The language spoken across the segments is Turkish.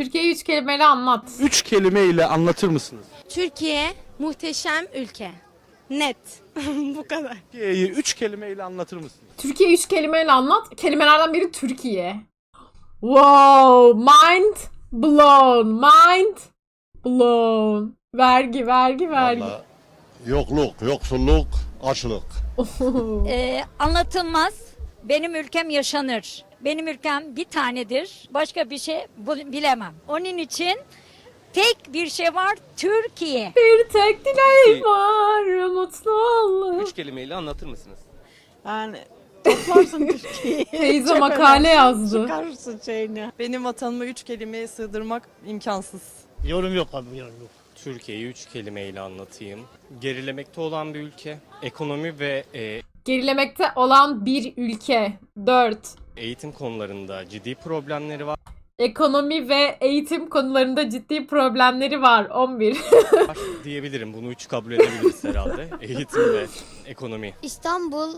Türkiye'yi üç kelimeyle anlat. Üç kelimeyle anlatır mısınız? Türkiye muhteşem ülke. Net. Bu kadar. Türkiye'yi üç kelimeyle anlatır mısınız? Türkiye üç kelimeyle anlat. Kelimelerden biri Türkiye. Wow, mind blown, mind blown. Vergi, vergi, vergi. Vallahi yokluk, yoksulluk, açlık. Ee, anlatılmaz. Benim ülkem yaşanır. Benim ülkem bir tanedir. Başka bir şey bilemem. Onun için tek bir şey var Türkiye. Bir tek dileğim var, mutlu ol. Üç kelimeyle anlatır mısınız? Yani toplarsın Türkiye'yi. Teyze makale yazdı. Çıkarırsın şeyini. Benim vatanımı üç kelimeye sığdırmak imkansız. Yorum yok abi yorum yok. Türkiye'yi üç kelimeyle anlatayım. Gerilemekte olan bir ülke. Ekonomi ve e, Gerilemekte olan bir ülke. 4. eğitim konularında ciddi problemleri var. Ekonomi ve eğitim konularında ciddi problemleri var. 11. diyebilirim. Bunu üç kabul edebiliriz herhalde. Eğitim ve ekonomi. İstanbul,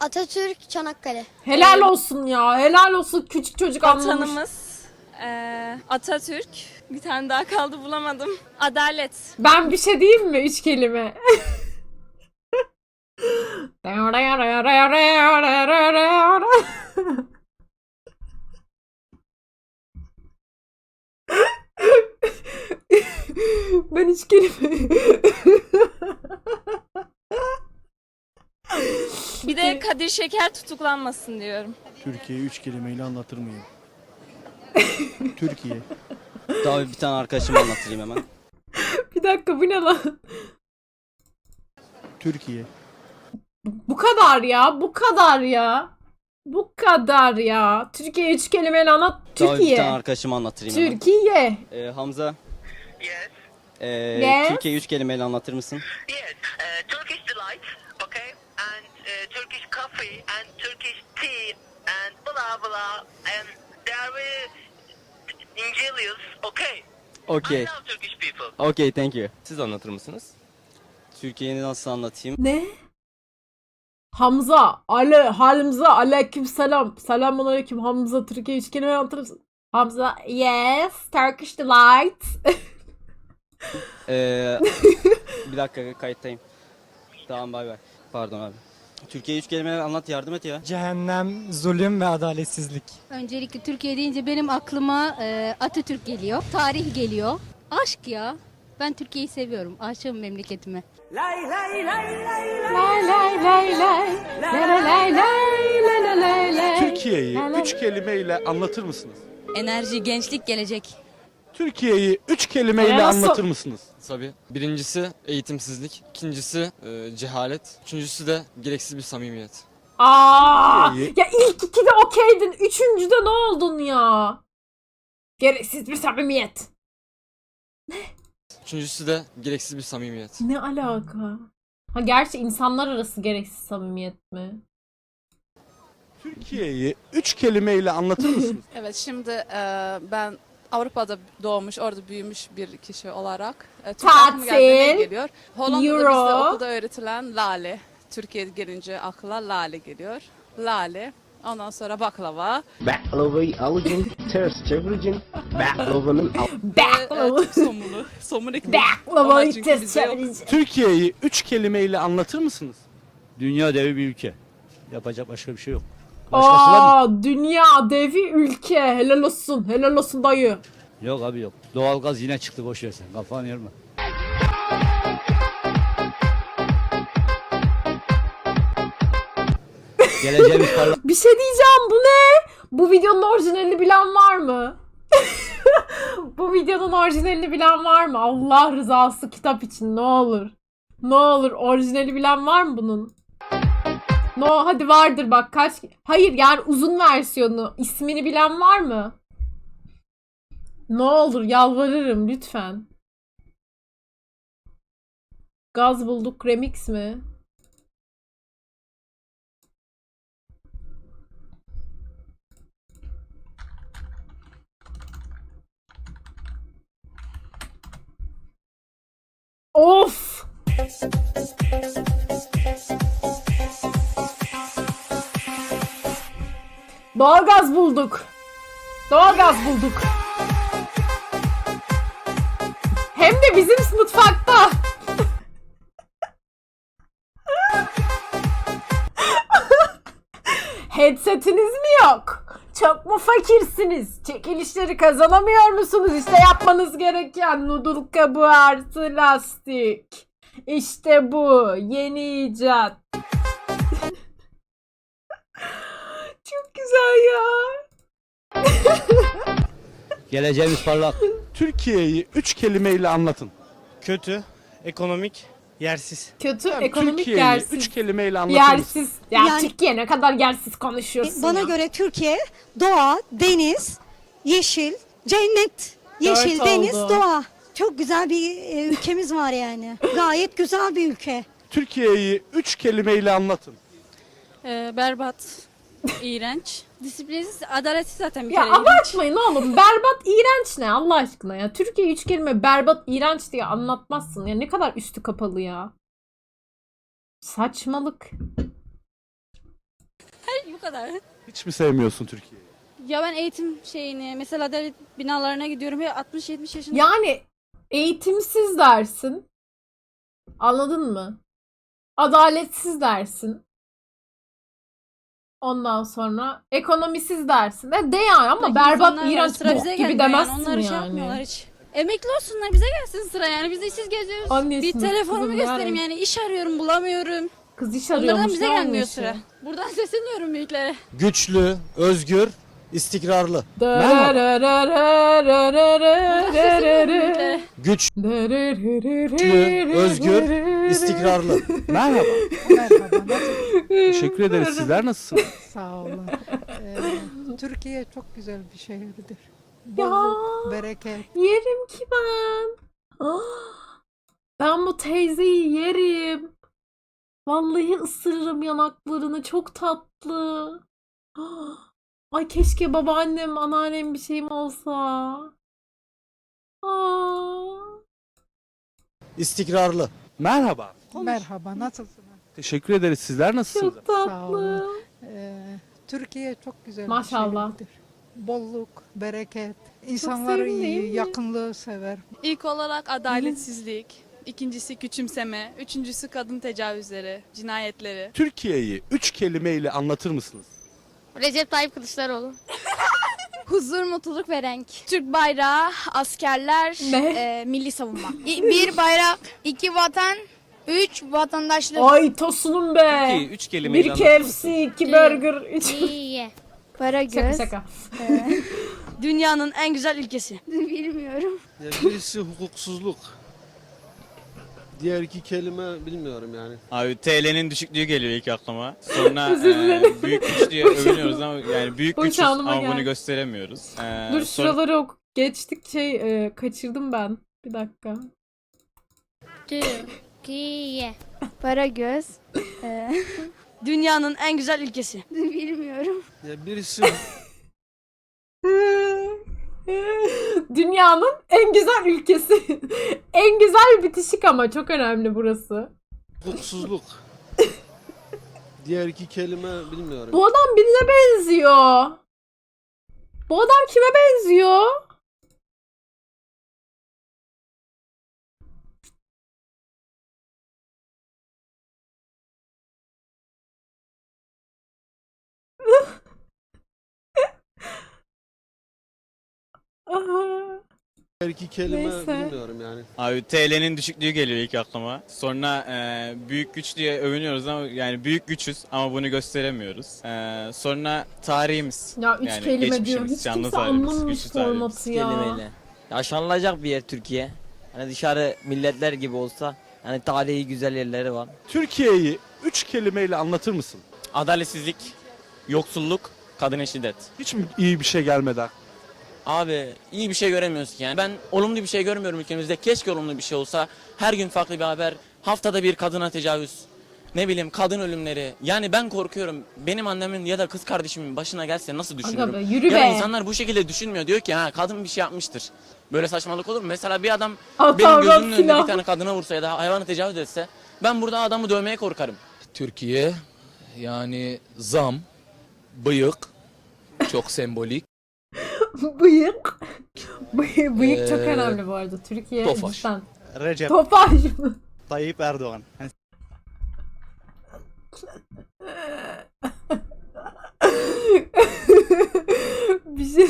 Atatürk, Çanakkale. helal olsun ya. Helal olsun küçük çocuk anlamış. Vatanımız eee, Atatürk. Bir tane daha kaldı bulamadım. Adalet. Ben bir şey diyeyim mi? Üç kelime. ben üç kelime. Bir de Kadir Şeker tutuklanmasın diyorum. Türkiye'yi üç kelimeyle anlatır mıyım? Türkiye. Tabii bir tane arkadaşıma anlatayım hemen. bir dakika bu ne lan? Türkiye. Bu kadar ya. Bu kadar ya. Bu kadar ya. Türkiye üç kelimeyle anlat. Tabii bir tane Türkiye. arkadaşıma anlatayım hemen. Türkiye. Ee, Hamza. Ee, Yes. Türkiye'yi üç kelimeyle anlatır mısın? Yes, uh, Turkish delight, okay, and uh, Turkish coffee and Turkish tea and blah blah, and they are very ingenious, okay. I Okey. love Turkish people. Okey thank you. Siz anlatır mısınız? Türkiye'yi nasıl anlatayım? Ne? Hamza, Ale, Hamza, aleyküm selam. Selamun aleyküm Hamza, Türkiye üç kelime anlatır mısın? Hamza, yes, Turkish delight. Ee, bir dakika kayıttayım. Tamam bay bay. Pardon abi. Türkiye'yi üç kelimeyle anlat yardım et ya. Cehennem, zulüm ve adaletsizlik. Öncelikle Türkiye deyince benim aklıma e, Atatürk geliyor. Tarih geliyor. Aşk ya. Ben Türkiye'yi seviyorum. Aşığım memleketime. Lay lay lay lay lay lay lay lay lay lay lay lay. Türkiye'yi üç kelimeyle anlatır mısınız? Enerji, gençlik, gelecek. Türkiye'yi üç kelimeyle anlatır mısınız? Tabii. Birincisi eğitimsizlik, ikincisi e, cehalet, üçüncüsü de gereksiz bir samimiyet. Aa, ya ilk ikide okeydin, üçüncüde ne oldun ya? Gereksiz bir samimiyet. Üçüncüsü de gereksiz bir samimiyet. Ne alaka? Ha gerçi insanlar arası gereksiz samimiyet mi? Türkiye'yi üç kelimeyle anlatır mısınız? Evet şimdi e, ben Avrupa'da doğmuş, orada büyümüş bir kişi olarak e, Türk aklıma geldiğinde ne Tatil, geliyor. Hollanda'da Euro. bizde okulda öğretilen lale. Türkiye gelince akla lale geliyor. Lale. Ondan sonra baklava. Baklavayı alacaksın, ters çevireceksin. Baklavanın Baklava. Somunu. Somun ekmek. Baklava test çevireceğim. Türkiye'yi üç kelimeyle anlatır mısınız? Dünya devi bir ülke. Yapacak başka bir şey yok. Başkası var mı? Aa, dünya devi ülke. Helal olsun. Helal olsun dayı. Yok abi yok. Doğalgaz yine çıktı boş ver sen. Kafanı yorma. Geleceğimiz parlak. Bir şey diyeceğim. Bu ne? Bu videonun orijinalini bilen var mı? Bu videonun orijinalini bilen var mı? Allah rızası kitap için ne olur. Ne olur orijinali bilen var mı bunun? No hadi vardır bak kaç Hayır yani uzun versiyonu ismini bilen var mı? Ne olur yalvarırım lütfen. Gaz bulduk remix mi? Doğalgaz bulduk. Doğalgaz bulduk. Hem de bizim mutfakta. Headsetiniz mi yok? Çok mu fakirsiniz? Çekilişleri kazanamıyor musunuz? İşte yapmanız gereken noodle kabuğu artı lastik. İşte bu yeni icat. Çok güzel ya. Geleceğimiz parlak. Türkiye'yi üç kelimeyle anlatın. Kötü, ekonomik, yersiz. Kötü ekonomik Türkiye'yi yersiz. üç kelimeyle anlatır mısın? Yersiz. Ya Yani- Türkiye ne kadar yersiz konuşuyorsun Bana ya. göre Türkiye doğa, deniz, yeşil, cennet. Yeşil, Dört deniz, oldu. doğa. Çok güzel bir e, ülkemiz var yani. Gayet güzel bir ülke. Türkiye'yi üç kelimeyle anlatın. Ee, berbat, iğrenç, disiplinsiz, adaletsiz zaten bir Ya kere abartmayın oğlum. Berbat, iğrenç ne Allah aşkına ya. Türkiye üç kelime berbat, iğrenç diye anlatmazsın. Ya ne kadar üstü kapalı ya. Saçmalık. Bu kadar. Hiç mi sevmiyorsun Türkiye'yi? Ya ben eğitim şeyini mesela devlet binalarına gidiyorum ve 60-70 yaşında Yani eğitimsiz dersin. Anladın mı? Adaletsiz dersin. Ondan sonra ekonomisiz dersin. De, de yani ama Peki berbat, insanlar var, iğrenç, sıra bok bize gibi gelmiyor demezsin yani. yani. Onlar şey yapmıyorlar hiç. Emekli olsunlar bize gelsin sıra yani biz işsiz geziyoruz. Annesiniz, bir telefonumu kızım göstereyim yani. yani iş arıyorum bulamıyorum. Kız iş Onlardan arıyormuş. bize ne gelmiyor sıra. Buradan sesleniyorum büyüklere. Güçlü, özgür, istikrarlı. büyüklere. Güçlü, özgür, istikrarlı. Merhaba. Teşekkür ederiz. Sizler nasılsınız? Sağ olun. Türkiye çok güzel bir şehirdir. Ya. bereket. Yerim ki ben. Ah, Ben bu teyzeyi yerim. Vallahi ısırırım yanaklarını. Çok tatlı. Ay keşke babaannem, anneannem bir şeyim olsa. Aa. İstikrarlı. Merhaba. Merhaba, nasılsınız? Teşekkür ederiz. Sizler nasılsınız? Çok tatlı. Türkiye çok güzel Maşallah. bir şehirdir. Bolluk, bereket. İnsanlar sevimli, iyi, değil mi? yakınlığı sever. İlk olarak adaletsizlik, ikincisi küçümseme, üçüncüsü kadın tecavüzleri, cinayetleri. Türkiye'yi üç kelimeyle anlatır mısınız? Recep Tayyip Kılıçdaroğlu. Huzur, mutluluk ve renk. Türk bayrağı, askerler, e, milli savunma. bir bayrak, iki vatan, üç vatandaşlık. Ay tosunum be. üç kelimeyle Bir KFC, iki burger, üç... İyi. Para Şaka şaka. Dünyanın en güzel ülkesi. Bilmiyorum. birisi hukuksuzluk. Diğer iki kelime bilmiyorum yani. Abi TL'nin düşüklüğü geliyor ilk aklıma. Sonra Özür dilerim. e, büyük güç diye övünüyoruz ama yani büyük Hoş güçüz anıma ama geldi. bunu gösteremiyoruz. E, Dur sonra- şuraları ok geçtik şey e, kaçırdım ben. Bir dakika. Türkiye. Para göz. Dünyanın en güzel ülkesi. Bilmiyorum. Ya birisi Dünyanın en güzel ülkesi. en güzel bitişik ama çok önemli burası. hukuksuzluk. Diğer iki kelime bilmiyorum. Bu adam birine benziyor. Bu adam kime benziyor? Aha. Diğer iki kelime Neyse. bilmiyorum yani. Abi TL'nin düşüklüğü geliyor ilk aklıma. Sonra e, büyük güç diye övünüyoruz ama yani büyük güçüz ama bunu gösteremiyoruz. E, sonra tarihimiz. Ya üç Yani kelime diyor. geçmişimiz, Hiç canlı kimse tarihimiz, anlamamış güçlü tarihimiz. formatı ya. Yaşanılacak bir yer Türkiye. Hani dışarı milletler gibi olsa hani tarihi güzel yerleri var. Türkiye'yi üç kelimeyle anlatır mısın? Adaletsizlik, yoksulluk, kadına şiddet. Hiç mi iyi bir şey gelmedi aklına? Abi iyi bir şey göremiyoruz ki yani. Ben olumlu bir şey görmüyorum ülkemizde. Keşke olumlu bir şey olsa. Her gün farklı bir haber. Haftada bir kadına tecavüz. Ne bileyim kadın ölümleri. Yani ben korkuyorum. Benim annemin ya da kız kardeşimin başına gelse nasıl Aga düşünürüm? be yürü Ya be. insanlar bu şekilde düşünmüyor. Diyor ki ha kadın bir şey yapmıştır. Böyle saçmalık olur mu? Mesela bir adam Ata benim gözümün önünde silah. bir tane kadına vursa ya da hayvanı tecavüz etse ben burada adamı dövmeye korkarım. Türkiye yani zam, bıyık, çok sembolik. Bıyık. Bıy- Bıyık çok Ee, önemli bu arada. Türkiye Tofaş. cidden. Recep Tofaş mı? Tayyip Erdoğan. bir şey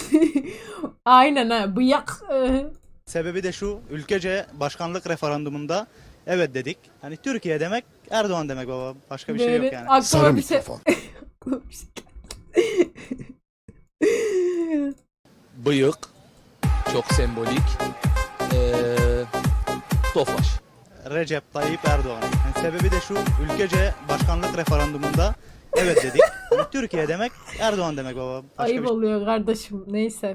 Aynen ha. Bıyık. Ee, Sebebi de şu, ülkece başkanlık referandumunda evet dedik. Hani Türkiye demek Erdoğan demek baba. Başka bir şey böyle yok yani. Aklıma bir şey... Aklıma bir şey geldi. Bıyık. Çok sembolik. Ee, Tofaş. Recep Tayyip Erdoğan. Yani sebebi de şu, ülkece başkanlık referandumunda evet dedik. Türkiye demek Erdoğan demek baba. Başka bir Ayıp oluyor kardeşim. Neyse.